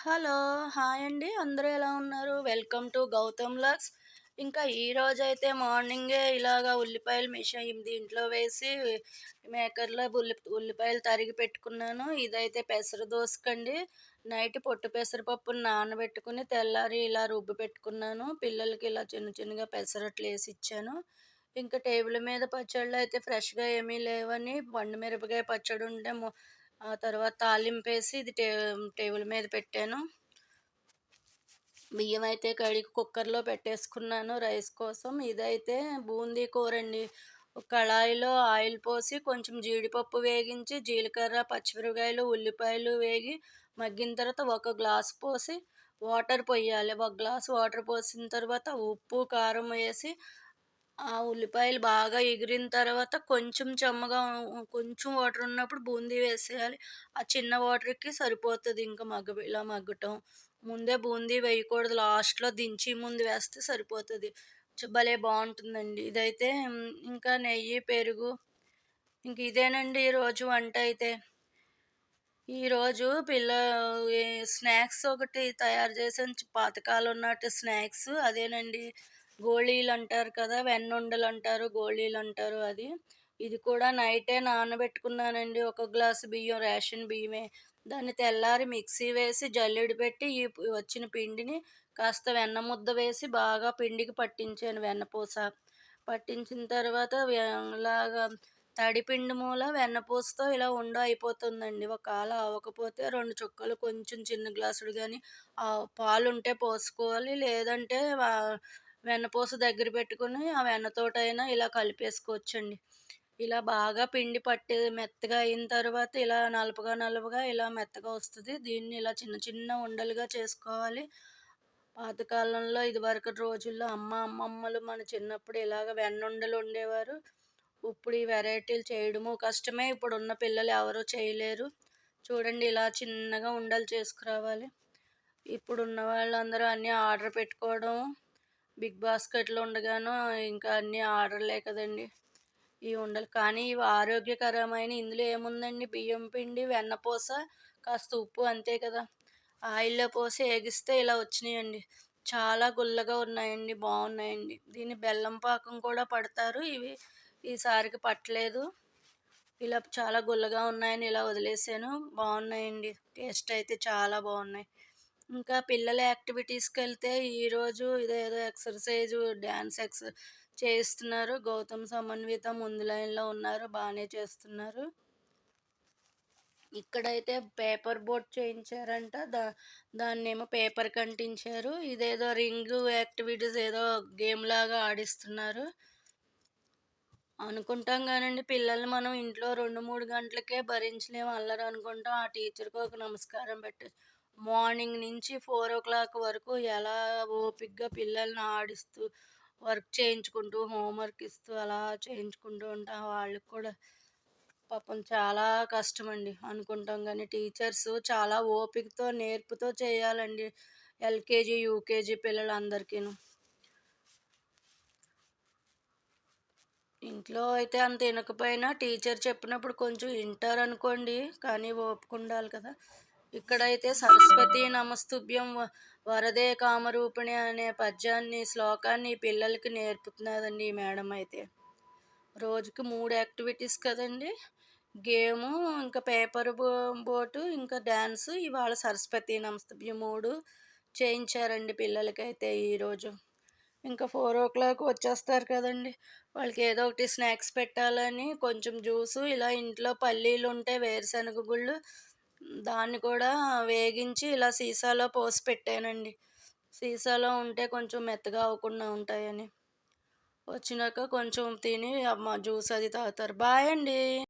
Hello hi అండి. అందరూ ఎలా ఉన్నారు? Welcome to Gautham lux. ఇంకా ఈ రోజైతే మార్నింగే ఇలాగా ఉల్లిపాయలు మిషన్ దీంట్లో వేసి మేకర్లో ఉల్లి ఉల్లిపాయలు తరిగి పెట్టుకున్నాను. ఇదైతే పెసర దోసకండి. నైట్ పొట్టు పెసరపప్పును నానబెట్టుకుని తెల్లారి ఇలా రుబ్బి పెట్టుకున్నాను. పిల్లలకి ఇలా చిన్న చిన్నగా పెసరట్లు వేసి ఇచ్చాను. ఇంకా టేబుల్ మీద పచ్చళ్ళు అయితే ఫ్రెష్గా ఏమీ లేవని పండు మిరపకాయ పచ్చడి ఉంటే ఆ తర్వాత తాలింపేసి ఇది టే టేబుల్ మీద పెట్టాను. బియ్యం అయితే కడిగి కుక్కర్లో పెట్టేసుకున్నాను రైస్ కోసం. ఇదైతే బూందీ కూర అండి కళాయిలో ఆయిల్ పోసి కొంచెం జీడిపప్పు వేగించి జీలకర్ర పచ్చిమిరపకాయలు ఉల్లిపాయలు వేగి మగ్గిన తర్వాత ఒక గ్లాస్ పోసి వాటర్ పోయాలి. ఒక గ్లాస్ వాటర్ పోసిన తర్వాత ఉప్పు కారం వేసి ఆ ఉల్లిపాయలు బాగా ఎగిరిన తర్వాత కొంచెం చెమ్మగా కొంచెం వాటర్ ఉన్నప్పుడు బూందీ వేసేయాలి. ఆ చిన్న వాటర్కి సరిపోతుంది ఇంకా మగ్గ ఇలా మగ్గటం. ముందే బూందీ వేయకూడదు. లాస్ట్లో దించి ముందు వేస్తే సరిపోతుంది. భలే బాగుంటుందండి. ఇదైతే ఇంకా నెయ్యి పెరుగు ఇంక ఇదేనండి ఈరోజు వంట అయితే. ఈరోజు పిల్ల స్నాక్స్ ఒకటి తయారు చేసిన పాతకాలం ఉన్నట్టు స్నాక్స్ అదేనండి. గోళీలు అంటారు కదా వెన్నుండలు అంటారు గోళీలు అంటారు అది. ఇది కూడా నైటే నానబెట్టుకున్నానండి. ఒక గ్లాసు బియ్యం రేషన్ బియ్యమే. దాన్ని తెల్లారి మిక్సీ వేసి జల్లెడి పెట్టి ఈ వచ్చిన పిండిని కాస్త వెన్న ముద్ద వేసి బాగా పిండికి పట్టించాను వెన్నపూస. పట్టించిన తర్వాత ఇలాగా తడిపిండి మూల వెన్నపూసతో ఇలా ఉండ అయిపోతుందండి. ఒకవేళ అవ్వకపోతే రెండు చుక్కలు కొంచెం చిన్న గ్లాసుడు కానీ పాలు ఉంటే పోసుకోవాలి. లేదంటే వెన్నపూస దగ్గర పెట్టుకుని ఆ వెన్నతోటైనా ఇలా కలిపేసుకోవచ్చండి. ఇలా బాగా పిండి పట్టి మెత్తగా అయిన తర్వాత ఇలా నలుపుగా నలుపుగా ఇలా మెత్తగా వస్తుంది. దీన్ని ఇలా చిన్న చిన్న ఉండలుగా చేసుకోవాలి. పాతకాలంలో ఇదివరకు రోజుల్లో అమ్మ అమ్మమ్మలు మన చిన్నప్పుడు ఇలాగ వెన్నుండలు ఉండేవారు. ఇప్పుడు ఈ వెరైటీలు చేయడము కష్టమే. ఇప్పుడు ఉన్న పిల్లలు ఎవరూ చేయలేరు. చూడండి ఇలా చిన్నగా ఉండలు చేసుకురావాలి. ఇప్పుడు ఉన్న వాళ్ళందరూ అన్నీ ఆర్డర్ పెట్టుకోవడం బిగ్ బాస్కెట్లో ఉండగాను ఇంకా అన్నీ ఆర్డర్లే కదండి ఇవి ఉండాలి. కానీ ఇవి ఆరోగ్యకరమైన ఇందులో ఏముందండి? బియ్యం పిండి వెన్నపూస కాస్త ఉప్పు అంతే కదా. ఆయిల్లో పోసి వేగిస్తే ఇలా వచ్చినాయండి. చాలా గుల్లగా ఉన్నాయండి బాగున్నాయండి. దీన్ని బెల్లం పాకం కూడా పడతారు. ఇవి ఈసారికి పట్టలేదు. ఇలా చాలా గుల్లగా ఉన్నాయని ఇలా వదిలేసాను. బాగున్నాయండి. టేస్ట్ అయితే చాలా బాగున్నాయి. ఇంకా పిల్లల యాక్టివిటీస్కి వెళ్తే ఈరోజు ఇదేదో ఎక్సర్సైజు డ్యాన్స్ ఎక్స్ చేస్తున్నారు గౌతమ్ సమన్విత ముందు లైన్లో ఉన్నారు. బాగానే చేస్తున్నారు. ఇక్కడైతే పేపర్ బోట్ చేయించారంట. దా దాన్ని ఏమో పేపర్ కంటించారు. ఇదేదో రింగ్ యాక్టివిటీస్ ఏదో గేమ్ లాగా ఆడిస్తున్నారు. అనుకుంటాం కానండి పిల్లల్ని మనం ఇంట్లో రెండు మూడు గంటలకే భరించలేము అల్లరు అనుకుంటాం ఆ టీచర్కి ఒక నమస్కారం పెట్టి మార్నింగ్ నుంచి ఫోర్ ఓ క్లాక్ వరకు ఎలా ఓపిక్గా పిల్లల్ని ఆడిస్తూ వర్క్ చేయించుకుంటూ హోంవర్క్ ఇస్తూ అలా చేయించుకుంటూ ఉంటాం వాళ్ళకి కూడా పాపం చాలా కష్టం అండి అనుకుంటాం. కానీ టీచర్స్ చాలా ఓపికతో నేర్పుతో చేయాలండి ఎల్కేజీ యూకేజీ పిల్లలందరికీను. ఇంట్లో అయితే అంత వినకపోయినా టీచర్ చెప్పినప్పుడు కొంచెం వింటారు అనుకోండి కానీ ఓపుకుండాలి కదా. ఇక్కడైతే సరస్వతి నమస్తుభ్యం వరదే కామరూపిణి అనే పద్యాన్ని శ్లోకాన్ని పిల్లలకి నేర్పుతున్నదండి ఈ మేడం అయితే. రోజుకి మూడు యాక్టివిటీస్ కదండి. గేము ఇంకా పేపర్ బోటు ఇంకా డ్యాన్స్ ఇవాళ సరస్వతి నమస్తుభ్యం మూడు చేయించారండి పిల్లలకైతే ఈరోజు. ఇంకా ఫోర్ ఓ క్లాక్ వచ్చేస్తారు కదండి. వాళ్ళకి ఏదో ఒకటి స్నాక్స్ పెట్టాలని కొంచెం జ్యూసు ఇలా ఇంట్లో పల్లీలు ఉంటే వేరుశనగ గుళ్ళు దాన్ని కూడా వేగించి ఇలా సీసాలో పోసి పెట్టానండి. సీసాలో ఉంటే కొంచెం మెత్తగా అవ్వకుండా ఉంటాయని. వచ్చినాక కొంచెం తిని అమ్మ జ్యూస్ అది తాగుతారు. బాయ్ అండి.